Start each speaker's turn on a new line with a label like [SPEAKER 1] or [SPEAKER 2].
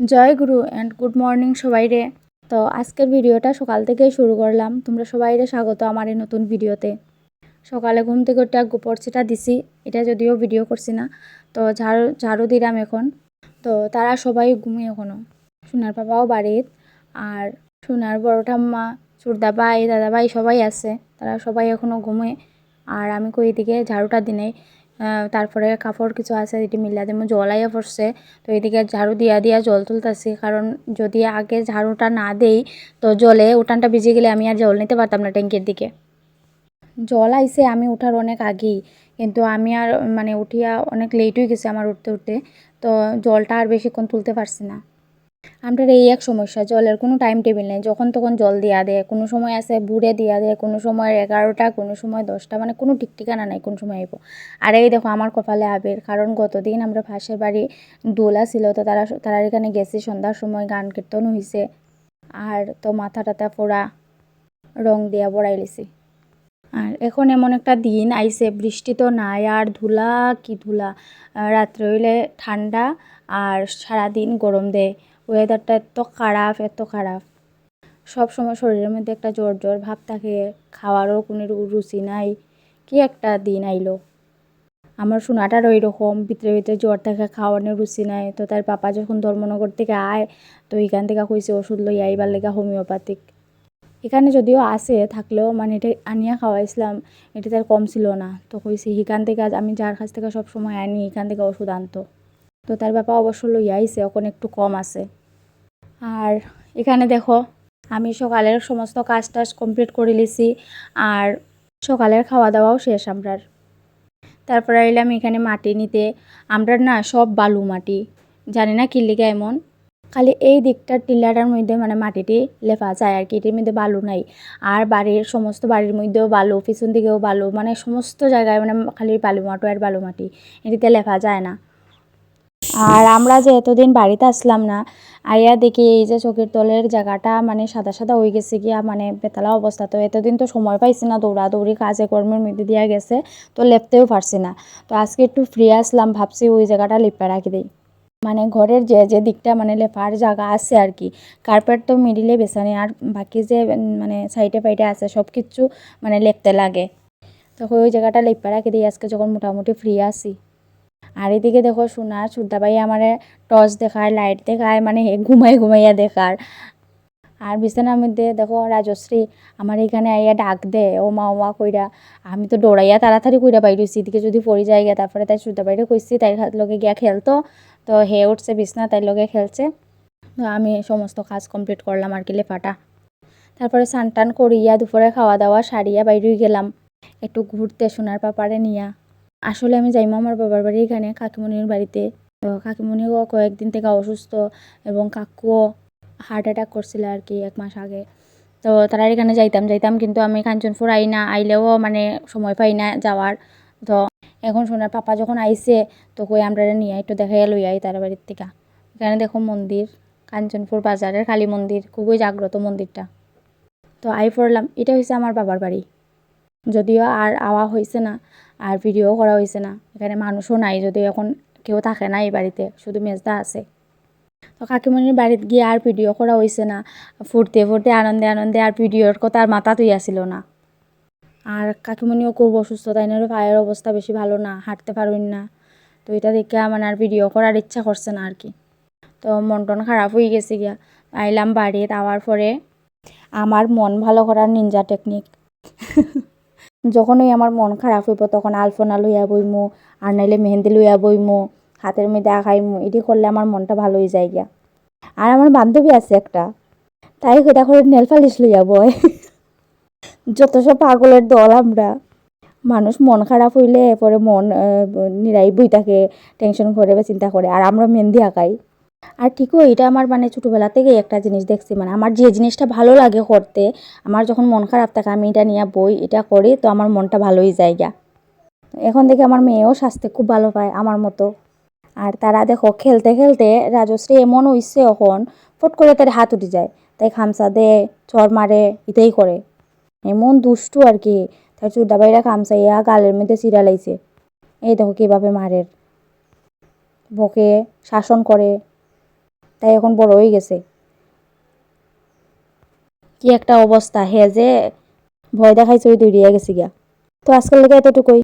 [SPEAKER 1] Joy Guru and good morning সবাইরে। তো আজকের ভিডিওটা সকাল থেকেই শুরু করলাম। তোমরা সবাইরে স্বাগত আমার এই নতুন ভিডিওতে। সকালে ঘুম থেকে একটা গোপরচিটা দিছি, এটা যদিও ভিডিও করছি না। তো ঝাড়ু ঝাড়ু দিলাম এখন। তো তারা সবাই ঘুমিয়ে এখনও সোনার বাবাও বাড়ির, আর সোনার বড় ঠাম্মা সুরদা ভাই দাদা ভাই সবাই আছে। তারা সবাই এখনও ঘুমে আর আমি কই এদিকে ঝাড়ুটা দিনেই। তারপরে কাপড় কিছু আছে, এটি মিলা দেবো জলাইয়া পড়ছে। তো এদিকে ঝাড়ু দিয়া দিয়া জল তুলতেছি, কারণ যদি আগে ঝাড়ুটা না দেই, তো জলে উঠানটা ভিজে গেলে আমি আর জল নিতে পারতাম না ট্যাঙ্কের দিকে। জল আইসে আমি উঠার অনেক আগেই, কিন্তু আমি আর মানে উঠিয়া অনেক লেট হয়ে গেছে আমার উঠতে উঠতে, তো জলটা আর বেশিক্ষণ তুলতে পারছি না। আমরা এই এক সমস্যা, জলের কোনো টাইম টেবিল নেই। যখন তখন জল দিয়া দেয়, কোনো সময় আছে বুড়ে দিয়া দেয়, কোনো সময় এগারোটা, কোনো সময় দশটা মানে কোনো ঠিক ঠিকানা নাই কোন সময় আইব। আর এই দেখো আমার কপালে আবের কারণ গতদিন আমরা পাশের বাড়ি দোলা ছিল, তো তারা তারা এখানে গেছি, সন্ধ্যার সময় গান কীর্তন হয়েছে আর তো মাথা টাথা পোড়া রং দিয়া বড়াই লিছি। আর এখন এমন একটা দিন আইছে, বৃষ্টি তো নাই, আর ধুলা কি ধুলা। রাত্রে হইলে ঠান্ডা, আর সারাদিন গরম দেয়। ওয়েদারটা এত খারাপ এত খারাপ। সব সময় শরীরের মধ্যে একটা জ্বর জ্বর ভাব থাকে, খাওয়ারও কোনো রুচি নাই। কি একটা দিন আইলো। আমার সোনাটার ওই রকম ভিতরে ভিতরে জ্বর থাকে, খাওয়ানোর রুচি নাই। তো তার পাপা যখন ধর্মনগর থেকে আয়, তো এখান থেকে কইছে, ওষুধ লই আইবার লেগে হোমিওপ্যাথিক। এখানে যদিও আছে, থাকলেও মানে এটা আনিয়া খাওয়াইছিলাম, এটা তার কম ছিল না। তো কইছে, এখান থেকে আমি যার কাছ থেকে সব সময় আনি, এখান থেকে ওষুধ আনতো। তো তার বাবা অবশ্য লই আইছে, এখন একটু কম আছে। আর এখানে দেখো, আমি সকালের সমস্ত কাজ টাজ কমপ্লিট করে লিছি আর সকালের খাওয়া দাওয়াও শেষ আমরার। তারপরে এলাম এখানে মাটি নিতে। আমরা না সব বালু মাটি। জানি না কিল্লিকা এমন। খালি এই দিকটার টিল্লাটার মধ্যে মানে মাটিটি লেফা যায় আর কি, এটির মধ্যে বালু নাই। আর বাড়ির সমস্ত বাড়ির মধ্যেও বালু, পিছন দিকেও বালু মানে সমস্ত জায়গায় মানে খালি বালু মাটো আর বালু মাটি, এটিতে লেফা যায় না। আর আমরা যে এতদিন বাড়িতে আসলাম না আইয়া দেখি এই যে চোখের তলের জায়গাটা মানে সাদা সাদা হয়ে গেছে গিয়া মানে বেতালা অবস্থা। তো এতদিন তো সময় পাইছি না দৌড়াদৌড়ি, কাজে কর্মের মধ্যে দিয়া গেছে, তো লেপতেও পারছি না। তো আজকে একটু ফ্রি আসলাম, ভাবছি ওই জায়গাটা লেপে রাখি দিই। মানে ঘরের যে যে দিকটা মানে লেপার জায়গা আছে আর কি কার্পেট তো মিডিলে বেছানি আর বাকি যে মানে সাইডে ফাইডে আছে, সব কিছু মানে লেপতে লাগে। তো ওই জায়গাটা লেপে রাখি দিই, আজকে যখন মোটামুটি ফ্রি আসি আর এদিকে দেখো সোনা সুদ্দাবাই আমার টর্চ দেখায় লাইট দেখায় মানে ঘুমাই ঘুমাইয়া দেখার। আর বিছানার মধ্যে দেখো রাজশ্রী আমার এখানে আইয়া ডাক দে, ও মা ও মা কইরা। আমি তো দৌড়াইয়া তাড়াতাড়ি কইরা বাইরেছি, এদিকে যদি পড়ে যায় গিয়া, তারপরে তাই সুদ্দা বাইরে কইছি, তাই লগে গিয়া খেলতো। তো হে উঠছে বিছনা, তাই লগে খেলছে। তো আমি সমস্ত কাজ কমপ্লিট করলাম আর কি লেফাটা। তারপরে স্নান টান করিয়া দুপুরে খাওয়া দাওয়া সারিয়া বাইরে গেলাম। একটু ঘুরতে সোনার পাপারে নিয়া। আসলে আমি যাইমা আমার বাবার বাড়ি এখানে, কাকিমণির বাড়িতে। কাকিমণিও কয়েকদিন থেকে অসুস্থ এবং কাকুও হার্ট অ্যাটাক করছিল আর কি এক মাস আগে। তো তারা এখানে যাইতাম যাইতাম কিন্তু আমি কাঞ্চনপুর আই না, আইলেও মানে সময় পাই না যাওয়ার। তো এখন সোনার পাপা যখন আইসে তো কই আমরা নিয়ে একটু দেখাইয়া লই আই তার বাড়ির থেকে। এখানে দেখো মন্দির, কাঞ্চনপুর বাজারের কালী মন্দির, খুবই জাগ্রত মন্দিরটা। তো আই পড়লাম, এটা হয়েছে আমার বাবার বাড়ি। যদিও আর আওয়া হয়েছে না আর ভিডিও করা হয়েছে না। এখানে মানুষও নাই যদি এখন কেউ থাকে না এই বাড়িতে, শুধু মেজদা আছে। তো কাকিমণির বাড়িতে গিয়ে আর ভিডিও করা হয়েছে না। ফুটতে ফুটতে আনন্দে আনন্দে আর ভিডিওর কথা আর মাথা তুই আসিল না। আর কাকিমণিও খুব অসুস্থ, তাই না পায়ের অবস্থা বেশি ভালো না, হাঁটতে পারবেন না। তো এটা দেখে আমার আর ভিডিও করার ইচ্ছা করছে না আর কি। তো মন টন খারাপ হয়ে গেছে গিয়া। আইলাম বাড়িতে আওয়ার পরে আমার মন ভালো করার নিনজা টেকনিক যখনই আমার মন খারাপ হইব, তখন আলপনা লইয়া বইমু, আর নাইলে মেহেন্দি লইয়া বইমু, হাতের মধ্যে আঁকাইমু এটি করলে আমার মনটা ভালো হয়ে যায় গিয়া। আর আমার বান্ধবী আছে একটা, তাই সেটা করে নেল পালিশ লইয়া বয়। যত সব পাগলের দল আমরা, মানুষ মন খারাপ হইলে পরে মন নিরাই বই থাকে, টেনশন করে বা চিন্তা করে, আর আমরা মেহেন্দি আঁকাই। আর ঠিকও এটা আমার মানে ছোটোবেলা থেকেই একটা জিনিস দেখছি মানে আমার যে জিনিসটা ভালো লাগে করতে, আমার যখন মন খারাপ থাকে আমি এটা নিয়ে বই, এটা করি, তো আমার মনটা ভালোই জায়গা। এখন থেকে আমার মেয়েও স্বাস্থ্য খুব ভালো পায় আমার মতো। আর তারা দেখো খেলতে খেলতে রাজশ্রী এমন হইছে এখন, ফট করে তার হাত উঠে যায়, তাই খামসা দে, চর মারে, এটাই করে। এমন দুষ্টু আর কি, তার চুদাবাইরা খামসাইয়া গালের মধ্যে চিরা লাইছে। এই দেখো কীভাবে মারের। বকে শাসন করে। তাই এখন বড় হয়ে গেছে। কি একটা অবস্থা, হে যে ভয় দেখাইছে ওই দৌড়িয়ে গেছে গিয়া। তো আজকের লেগে এতটুকুই।